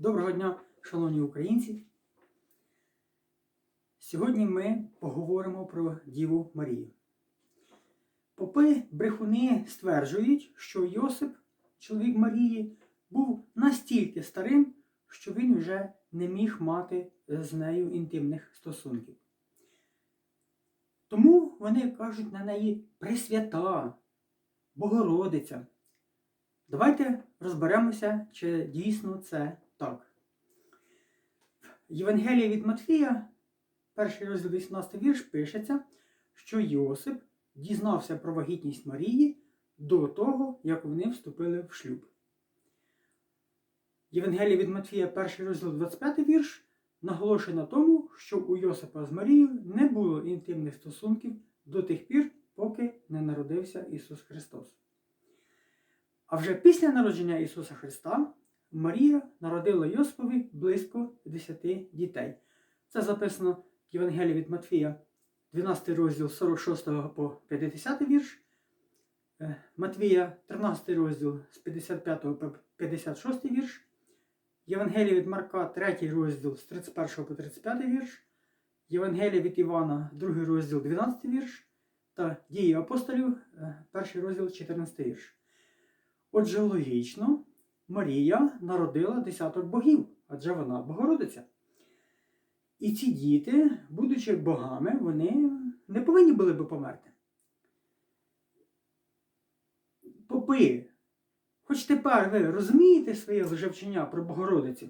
Доброго дня, шановні українці. Сьогодні ми поговоримо про Діву Марію. Попи брехуни стверджують, що Йосип, чоловік Марії, був настільки старим, що він вже не міг мати з нею інтимних стосунків. Тому вони кажуть на неї Пресвята, Богородиця. Давайте розберемося, чи дійсно це так. Євангелія від Матфія, перший розділ 18 вірш, пишеться, що Йосип дізнався про вагітність Марії до того, як вони вступили в шлюб. Євангелія від Матфія, перший розділ 25 вірш, наголошує на тому, що у Йосипа з Марією не було інтимних стосунків до тих пір, поки не народився Ісус Христос. А вже після народження Ісуса Христа Марія народила Йосипові близько 10 дітей. Це записано в Євангелії від Матфія, 12 розділ 46 по 50 вірш, е, Матвія, 13 розділ з 55 по 56 вірш, Євангелія від Марка, 3 розділ з 31 по 35 вірш, Євангелія від Івана, 2 розділ 12 вірш та Дії апостолів, 1 розділ 14 вірш. Отже, логічно, Марія народила десяток богів, адже вона Богородиця. І ці діти, будучи богами, вони не повинні були би померти. Попи, хоч тепер ви розумієте своє лжевчення про Богородицю?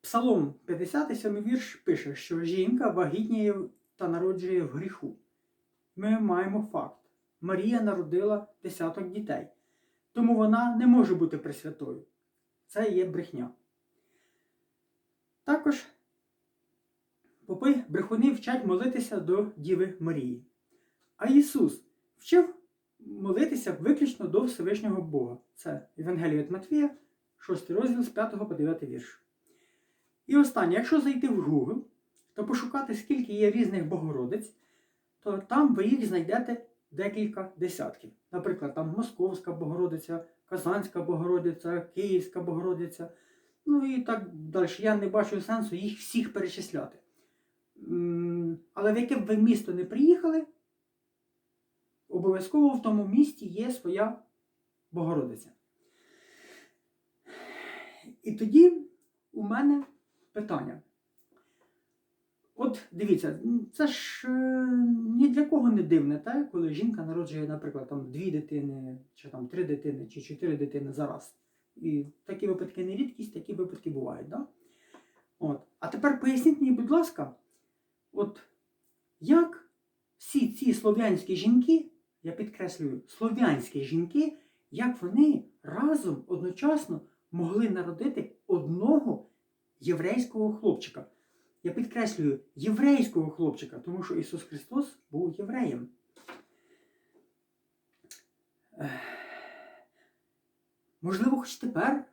Псалом 57 вірш пише, що жінка вагітніє та народжує в гріху. Ми маємо факт. Марія народила десяток дітей, тому вона не може бути пресвятою. Це є брехня. Також попи брехуни вчать молитися до Діви Марії. А Ісус вчив молитися виключно до Всевишнього Бога. Це Євангелія від Матвія, 6 розділ з 5 по 9 вірш. І останнє, якщо зайти в Google, то пошукати, скільки є різних Богородиць, то там ви їх знайдете декілька десятків. Наприклад, там Московська Богородиця, Казанська Богородиця, Київська Богородиця. Ну і так далі. Я не бачу сенсу їх всіх перечисляти. Але в яке б ви місто не приїхали, обов'язково в тому місті є своя Богородиця. І тоді у мене питання. От дивіться, це ж е, ні для кого не дивне, так? коли жінка народжує, наприклад, там дві дитини, чи там три дитини, чи чотири дитини за раз. І такі випадки не рідкість, такі випадки бувають. Да? От. А тепер поясніть мені, будь ласка, от як всі ці слов'янські жінки, я підкреслюю, слов'янські жінки, як вони разом одночасно могли народити одного єврейського хлопчика. Я підкреслюю єврейського хлопчика, тому що Ісус Христос був євреєм. Можливо, хоч тепер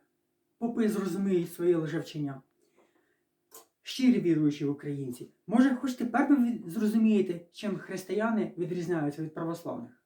попи зрозуміють своє лжевчення. Щирі віруючі українці, може, хоч тепер ви зрозумієте, чим християни відрізняються від православних.